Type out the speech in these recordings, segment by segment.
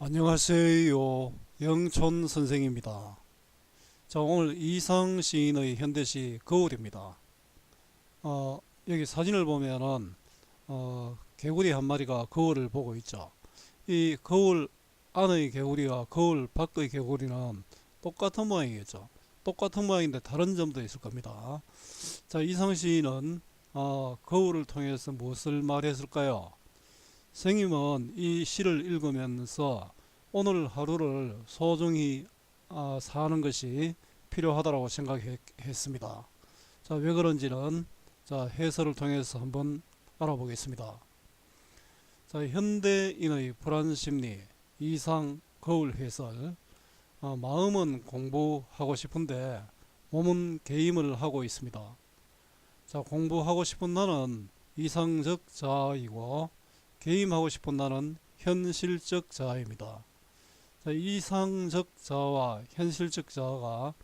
안녕하세요. 영촌 선생입니다. 자, 오늘 이상 시인의 현대시 거울입니다. 어, 여기 사진을 보면은 어, 개구리 한 마리가 거울을 보고 있죠. 이 거울 안의 개구리와 거울 밖의 개구리는 똑같은 모양이겠죠. 똑같은 모양인데 다른 점도 있을 겁니다. 자, 이상 시인은 어, 거울을 통해서 무엇을 말했을까요? 선생님은 이 시를 읽으면서 오늘 하루를 소중히 아, 사는 것이 필요하다고 생각했습니다. 자, 왜 그런지는 자, 해설을 통해서 한번 알아보겠습니다. 자, 현대인의 불안 심리, 이상 거울 해설. 아, 마음은 공부하고 싶은데 몸은 게임을 하고 있습니다. 자, 공부하고 싶은 나는 이상적 자아이고 게임하고 싶은 나는 현실적 자아입니다. 자, 이상적 자아와 현실적 자아가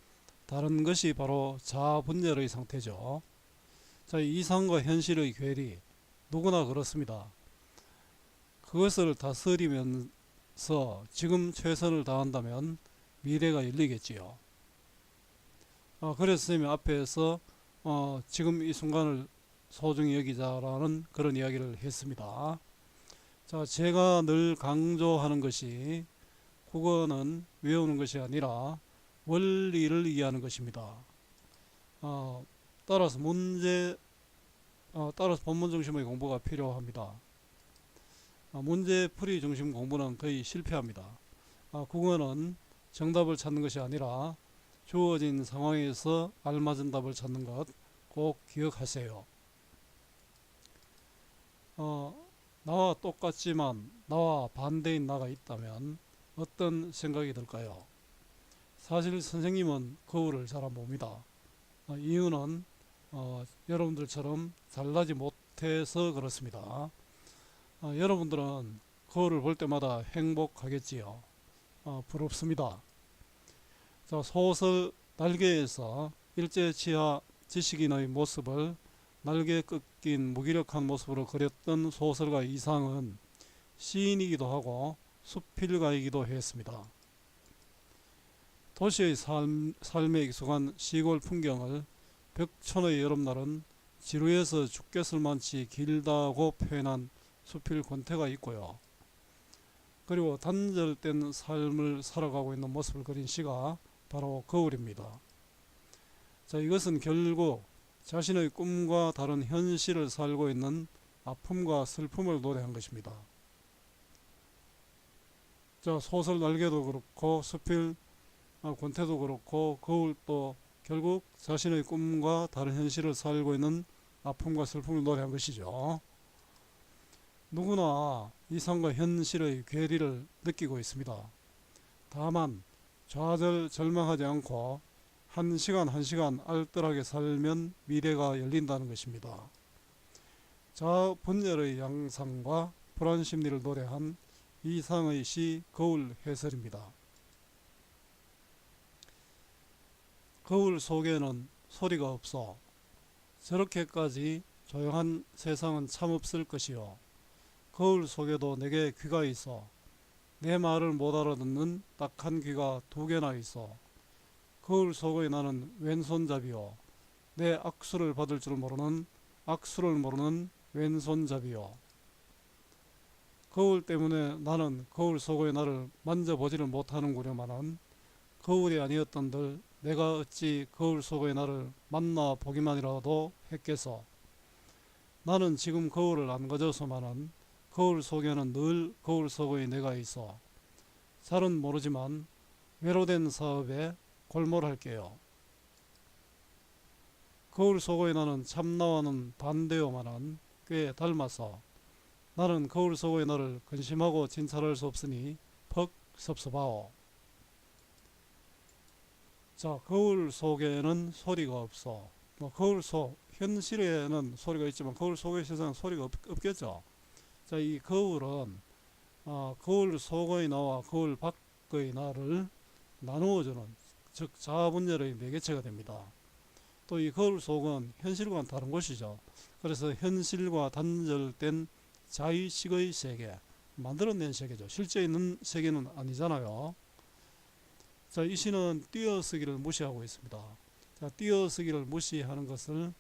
다른 것이 바로 자아 분열의 상태죠. 자, 이상과 현실의 괴리 누구나 그렇습니다. 그것을 다스리면서 지금 최선을 다한다면 미래가 열리겠지요. 아, 그래서 선생님이 앞에서 어, 지금 이 순간을 소중히 여기자라는 그런 이야기를 했습니다. 자, 제가 늘 강조하는 것이 국어는 외우는 것이 아니라 원리를 이해하는 것입니다. 어, 따라서 문제, 어, 따라서 본문 중심의 공부가 필요합니다. 어, 문제 풀이 중심 공부는 거의 실패합니다. 어, 국어는 정답을 찾는 것이 아니라 주어진 상황에서 알맞은 답을 찾는 것 꼭 기억하세요. 어, 나와 똑같지만 나와 반대인 나가 있다면 어떤 생각이 들까요? 사실 선생님은 거울을 잘 안 봅니다. 어, 이유는 어, 여러분들처럼 잘나지 못해서 그렇습니다. 어, 여러분들은 거울을 볼 때마다 행복하겠지요. 어, 부럽습니다. 자, 소설 날개에서 일제치하 지식인의 모습을 날개 꺾인 무기력한 모습으로 그렸던 소설가 이상은 시인이기도 하고 수필가이기도 했습니다. 도시의 삶, 삶에 익숙한 시골 풍경을 벽천의 여름날은 지루해서 죽겠을 만치 길다고 표현한 수필 권태가 있고요. 그리고 단절된 삶을 살아가고 있는 모습을 그린 시가 바로 거울입니다. 자, 이것은 결국 자신의 꿈과 다른 현실을 살고 있는 아픔과 슬픔을 노래한 것입니다. 자, 소설 날개도 그렇고 수필 아, 권태도 그렇고 거울도 결국 자신의 꿈과 다른 현실을 살고 있는 아픔과 슬픔을 노래한 것이죠. 누구나 이상과 현실의 괴리를 느끼고 있습니다. 다만 좌절 절망하지 않고 한 시간 한 시간 알뜰하게 살면 미래가 열린다는 것입니다. 자아 분열의 양상과 불안 심리를 노래한 이상의 시 거울 해설입니다. 거울 속에는 소리가 없어 저렇게까지 조용한 세상은 참 없을 것이요. 거울 속에도 내게 귀가 있어 내 말을 못 알아듣는 딱한 귀가 두 개나 있어 거울 속의 나는 왼손잡이요 내 악수를 받을 줄 모르는 악수를 모르는 왼손잡이요 거울 때문에 나는 거울 속의 나를 만져보지를 못하는구려마는 거울이 아니었던들 내가 어찌 거울 속의 나를 만나 보기만이라도 했겠어. 나는 지금 거울을 안 가져서만은 거울 속에는 늘 거울 속의 내가 있어. 잘은 모르지만 외로된 사업에 골몰할게요. 거울 속의 나는 참나와는 반대요만은 꽤 닮아서 나는 거울 속의 나를 근심하고 진찰할 수 없으니 퍽 섭섭하오. 자, 거울 속에는 소리가 없어. 뭐 거울 속 현실에는 소리가 있지만 거울 속의 세상은 소리가 없, 없겠죠. 자, 이 거울은 어, 거울 속의 나와 거울 밖의 나를 나누어주는 즉 자아분열의 매개체가 됩니다. 또 이 거울 속은 현실과는 다른 곳이죠. 그래서 현실과 단절된 자의식의 세계, 만들어낸 세계죠. 실제 있는 세계는 아니잖아요. 자, 이 시는 띄어쓰기를 무시하고 있습니다. 자, 띄어쓰기를 무시하는 것을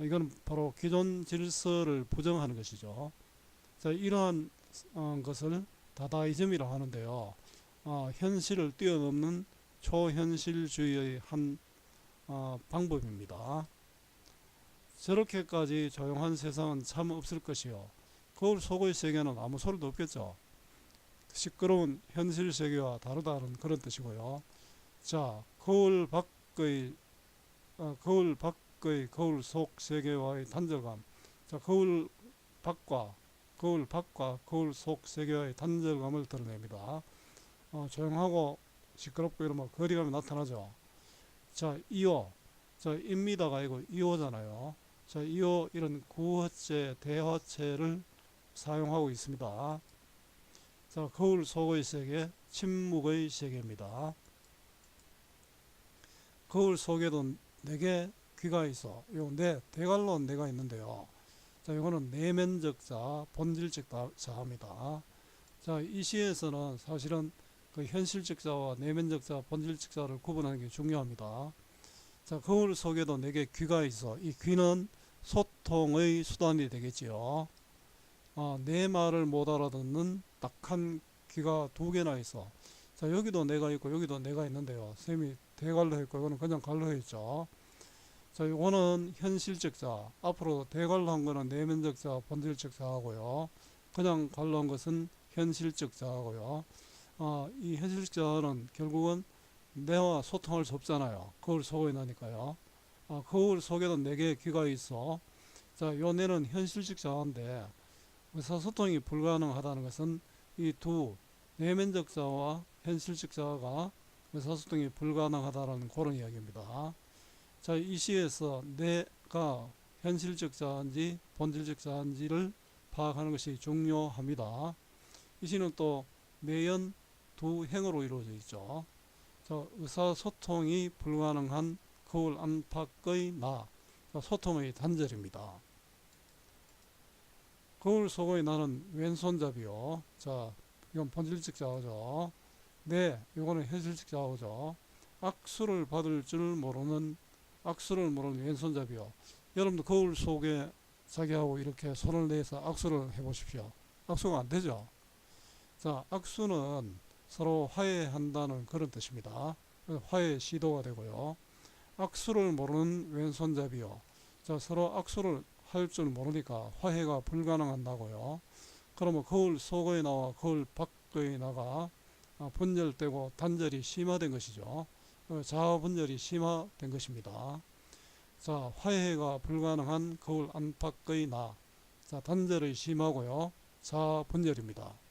이건 바로 기존 질서를 부정하는 것이죠. 자, 이러한 어, 것을 다다이즘이라고 하는데요. 어, 현실을 뛰어넘는 초현실주의의 한 어, 방법입니다. 저렇게까지 조용한 세상은 참 없을 것이요. 거울 속의 세계는 아무 소리도 없겠죠. 시끄러운 현실 세계와 다르다는 그런 뜻이고요. 자, 거울 밖의 어, 거울 밖의 거울 속 세계와의 단절감. 자, 거울 밖과 거울 밖과 거울 속 세계와의 단절감을 드러냅니다. 어, 조용하고 시끄럽고 이러면 거리감이 나타나죠. 자, 이어. 자, 입니다가 아니고 이어잖아요. 자, 이어 이런 구어체, 대화체를 사용하고 있습니다. 자, 거울 속의 세계, 침묵의 세계입니다. 거울 속에도 내게 귀가 있어. 요내 대갈로 내가 있는데요. 자, 이거는 내면적 자, 본질적 자- 자입니다. 자, 이 시에서는 사실은 그 현실적 자와 내면적 자, 본질적 자를 구분하는 게 중요합니다. 자, 거울 속에도 내게 귀가 있어. 이 귀는 소통의 수단이 되겠지요. 아, 내 말을 못 알아듣는 딱한 귀가 두 개나 있어. 자, 여기도 내가 있고 여기도 내가 있는데요. 쌤이 대갈로 했고 이거는 그냥 갈로 했죠. 자, 이거는 현실적 자. 앞으로 대갈로 한 거는 내면적 자, 본질적 자하고요. 그냥 갈로 한 것은 현실적 자하고요. 아, 이 자는 결국은 내와 소통할 수 없잖아요. 거울 속에 나니까요. 아, 거울 속에도 내게 귀가 있어. 자, 요 내는 현실적 자인데 의사소통이 불가능하다는 것은 이 두 내면적 자와 현실적 자가 의사소통이 불가능하다는 그런 이야기입니다. 자, 이 시에서 내가 현실적 자인지 본질적 자인지를 파악하는 것이 중요합니다. 이 시는 또 매연 두 행으로 이루어져 있죠. 자, 의사소통이 불가능한 거울 안팎의 나, 자, 소통의 단절입니다. 거울 속의 나는 왼손잡이요. 자, 이건 본질적 자오죠. 네, 이거는 현실적 자오죠. 악수를 받을 줄 모르는 악수를 모르는 왼손잡이요. 여러분도 거울 속에 자기하고 이렇게 손을 내서 악수를 해보십시오. 악수가 안 되죠. 자, 악수는 서로 화해한다는 그런 뜻입니다. 화해 시도가 되고요. 악수를 모르는 왼손잡이요. 자, 서로 악수를 할 줄 모르니까 화해가 불가능한다고요. 그러면 거울 속의 나와 거울 밖의 나가 아, 분열되고 단절이 심화된 것이죠. 어, 자아 분열이 심화된 것입니다. 자, 화해가 불가능한 거울 안팎의 나. 자, 단절이 심하고요. 자아 분열입니다.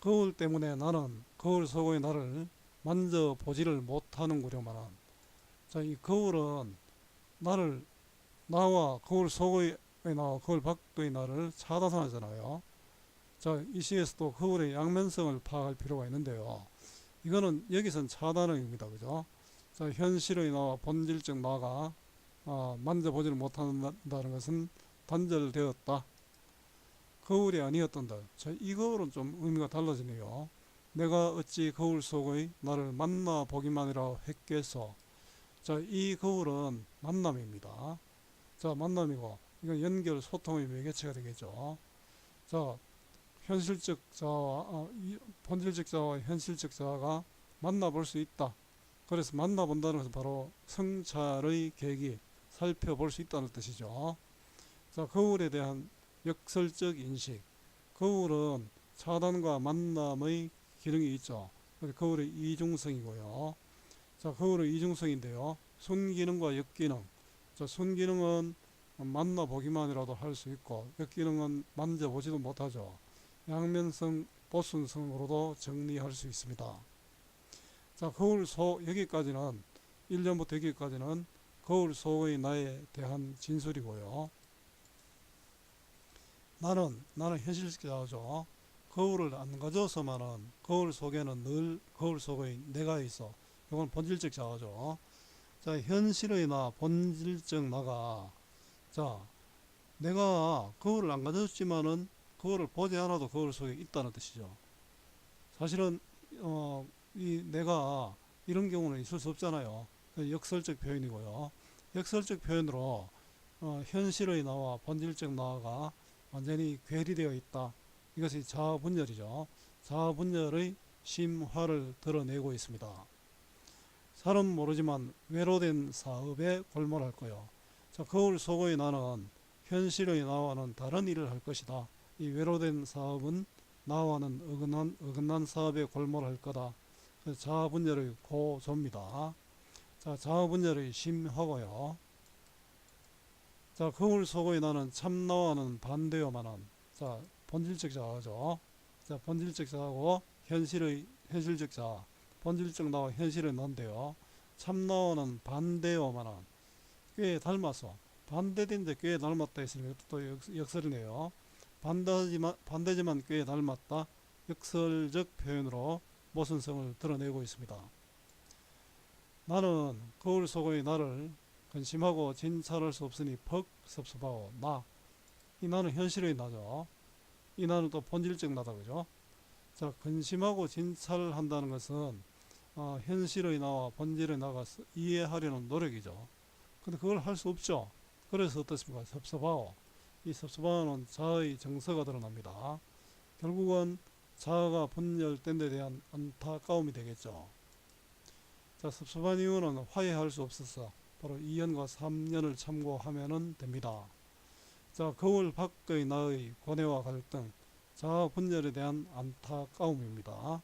거울 때문에 나는 거울 속의 나를 만져보지를 못하는구려마는 자, 이 거울은 나를 나와 거울 속의 나와 거울 밖의 나를 차단하잖아요. 자, 이 시에서도 거울의 양면성을 파악할 필요가 있는데요. 이거는 여기선 차단형입니다. 그죠? 자, 현실의 나와 본질적 나가 아, 만져보지를 못한다는 것은 단절되었다. 거울이 아니었던다. 자, 이 거울은 좀 의미가 달라지네요. 내가 어찌 거울 속의 나를 만나 보기만이라 했겠어. 자, 이 거울은 만남입니다. 자, 만남이고, 이건 연결, 소통의 매개체가 되겠죠. 자, 현실적 자와, 아, 이 본질적 자와 현실적 자가 만나볼 수 있다. 그래서 만나본다는 것은 바로 성찰의 계기, 살펴볼 수 있다는 뜻이죠. 자, 거울에 대한 역설적 인식. 거울은 차단과 만남의 기능이 있죠. 그래서 거울의 이중성이고요. 자, 거울의 이중성인데요. 순기능과 역기능. 자, 순기능은 만나보기만이라도 할 수 있고, 역기능은 만져보지도 못하죠. 양면성, 보순성으로도 정리할 수 있습니다. 자, 거울 속, 여기까지는, 1년부터 여기까지는 거울 속의 나에 대한 진술이고요. 나는, 나는 현실적이죠. 거울을 안 가져서만은 거울 속에는 늘 거울 속의 내가 있어. 이건 본질적 자아죠. 자, 현실의 나, 본질적 나가, 자, 내가 거울을 안 가졌지만은 그거를 보지 않아도 거울 속에 있다는 뜻이죠. 사실은 어, 이 내가 이런 경우는 있을 수 없잖아요. 그 역설적 표현이고요. 역설적 표현으로 어, 현실의 나와 본질적 나가 완전히 괴리되어 있다. 이것이 자아분열이죠. 자아분열의 심화를 드러내고 있습니다. 사람 모르지만 외로된 사업에 골몰할 거요. 자, 거울 속의 나는 현실의 나와는 다른 일을 할 것이다. 이 외로된 사업은 나와는 어긋난, 어긋난 사업에 골몰할 거다. 자아분열의 고조입니다. 자, 자아분열의 심화고요. 자, 거울 속의 나는 참나와는 반대요만한 자, 본질적 자아죠. 자, 본질적 자아고 현실의 현실적 자아. 본질적 나와 현실의 난데요. 참나와는 반대요만한 꽤 닮아서 반대된데 꽤 닮았다 했으니까 또 역- 역설이네요. 반대지만 반대지만 꽤 닮았다. 역설적 표현으로 모순성을 드러내고 있습니다. 나는 거울 속의 나를 근심하고 진찰할 수 없으니 퍽 섭섭하고 나. 이 나는 현실의 나죠. 이 나는 또 본질적 나다 그죠? 자, 근심하고 진찰한다는 것은 어, 현실의 나와 본질의 나가 스- 이해하려는 노력이죠. 근데 그걸 할 수 없죠. 그래서 어떻습니까? 섭섭하고 이 섭섭함은 자아의 정서가 드러납니다. 결국은 자아가 분열된 데 대한 안타까움이 되겠죠. 자, 섭섭한 이유는 화해할 수 없어서 바로 2년과 3년을 참고하면 됩니다. 자, 거울 밖의 나의 고뇌와 갈등, 자아 분열에 대한 안타까움입니다.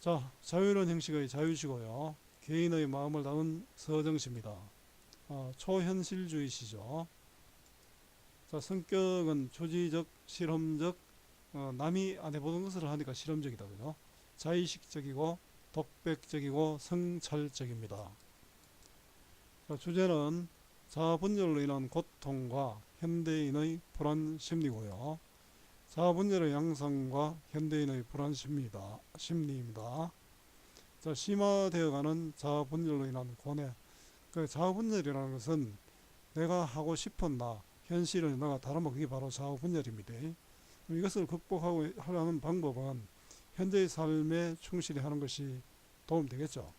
자, 자유로운 형식의 자유시고요. 개인의 마음을 담은 서정시입니다. 어, 초현실주의시죠. 자, 성격은 초지적, 실험적, 어, 남이 안 해보는 것을 하니까 실험적이다. 그죠? 자의식적이고, 독백적이고, 성찰적입니다. 자, 주제는 자아분열로 인한 고통과 현대인의 불안 심리고요. 자아분열의 양상과 현대인의 불안 심리다, 심리입니다. 자, 심화되어가는 자아분열로 인한 고뇌. 그 자아분열이라는 것은 내가 하고 싶은 나, 현실의 나가 다르면 그게 바로 자아분열입니다. 이것을 극복하고 하려는 방법은 현재의 삶에 충실히 하는 것이 도움되겠죠.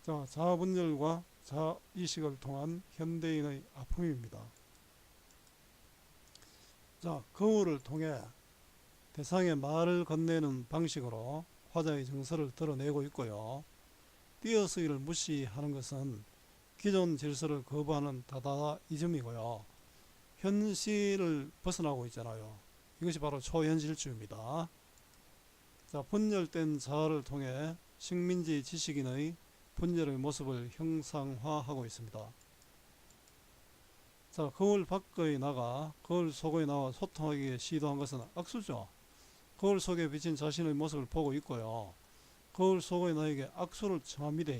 자, 자아분열과 자의식을 통한 현대인의 아픔입니다. 자, 거울을 통해 대상의 말을 건네는 방식으로 화자의 정서를 드러내고 있고요. 띄어쓰기를 무시하는 것은 기존 질서를 거부하는 다다이즘이고요. 현실을 벗어나고 있잖아요. 이것이 바로 초현실주의입니다. 자, 분열된 자아를 통해 식민지 지식인의 분열의 모습을 형상화하고 있습니다. 자, 거울 밖의 나가 거울 속의 나와 소통하기 시도한 것은 악수죠. 거울 속에 비친 자신의 모습을 보고 있고요. 거울 속의 나에게 악수를 청합니다.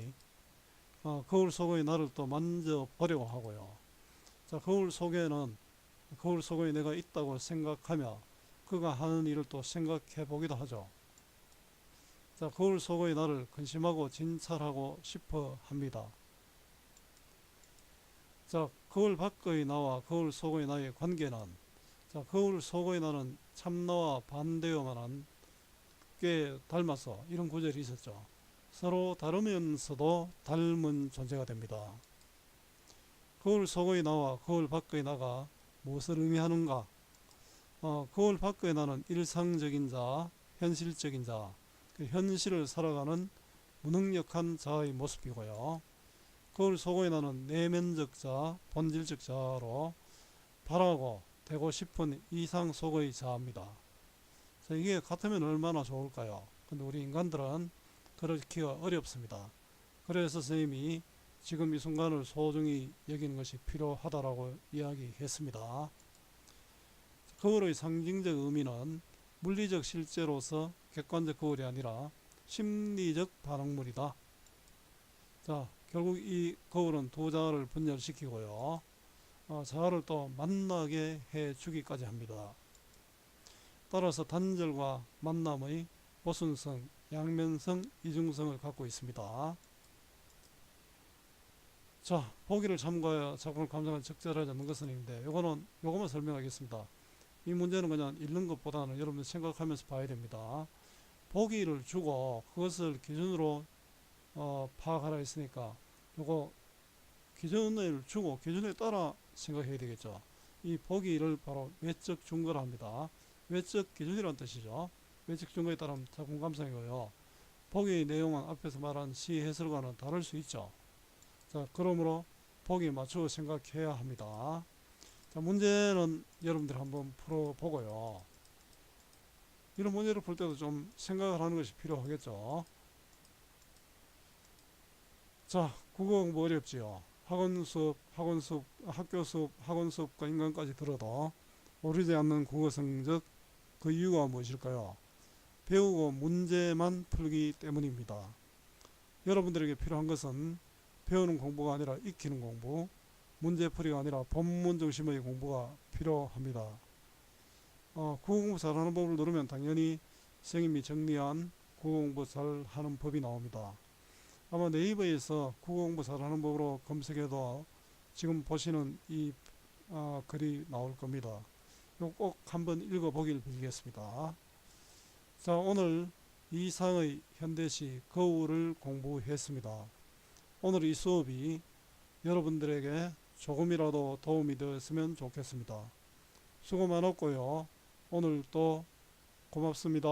어, 거울 속의 나를 또 만져보려고 하고요. 자, 거울 속에는 거울 속에 내가 있다고 생각하며 그가 하는 일을 또 생각해 보기도 하죠. 자, 거울 속의 나를 근심하고 진찰하고 싶어 합니다. 자, 거울 밖의 나와 거울 속의 나의 관계는 자, 거울 속의 나는 참나와 반대요만한 꽤 닮아서 이런 구절이 있었죠. 서로 다르면서도 닮은 존재가 됩니다. 거울 속의 나와 거울 밖의 나가 무엇을 의미하는가? 어, 거울 밖의 나는 일상적인 자, 현실적인 자, 그 현실을 살아가는 무능력한 자의 모습이고요. 속의 나는 내면적 자, 본질적 자로 바라고 되고 싶은 이상 속의 자입니다. 이게 같으면 얼마나 좋을까요? 근데 우리 인간들은 그렇기가 어렵습니다. 그래서 선생님이 지금 이 순간을 소중히 여기는 것이 필요하다라고 이야기했습니다. 거울의 상징적 의미는 물리적 실제로서 객관적 거울이 아니라 심리적 반응물이다. 자, 결국 이 거울은 두 자아를 분열시키고요. 어, 자아를 또 만나게 해 주기까지 합니다. 따라서 단절과 만남의 모순성, 양면성, 이중성을 갖고 있습니다. 자, 보기를 참고하여 작품을 감상한 적절하지 않는 것은 있는데, 요거는 요거만 설명하겠습니다. 이 문제는 그냥 읽는 것보다는 여러분들 생각하면서 봐야 됩니다. 보기를 주고 그것을 기준으로 어, 파악하라 했으니까 요거 기준을 주고 기준에 따라 생각해야 되겠죠. 이 보기를 바로 외적 증거라 합니다. 외적 기준이라는 뜻이죠. 외적 증거에 따르면 작품 감상이고요. 보기 내용은 앞에서 말한 시 해설과는 다를 수 있죠. 자, 그러므로 보기에 맞추어 생각해야 합니다. 자, 문제는 여러분들 한번 풀어보고요. 이런 문제를 풀 때도 좀 생각을 하는 것이 필요하겠죠. 자, 국어 공부 어렵지요. 학원 수업, 학원 수업, 학교 수업, 학원 수업과 인간까지 들어도 오르지 않는 국어 성적 그 이유가 무엇일까요? 배우고 문제만 풀기 때문입니다. 여러분들에게 필요한 것은 배우는 공부가 아니라 익히는 공부, 문제풀이가 아니라 본문 중심의 공부가 필요합니다. 어, 국어 공부 잘하는 법을 누르면 당연히 선생님이 정리한 국어 공부 잘하는 법이 나옵니다. 아마 네이버에서 국어 공부 잘하는 법으로 검색해도 지금 보시는 이 어, 글이 나올 겁니다. 꼭 한번 읽어보길 빌겠습니다. 자, 오늘 이상의 현대시 거울을 공부했습니다. 오늘 이 수업이 여러분들에게 조금이라도 도움이 되었으면 좋겠습니다. 수고 많았고요. 오늘 또 고맙습니다.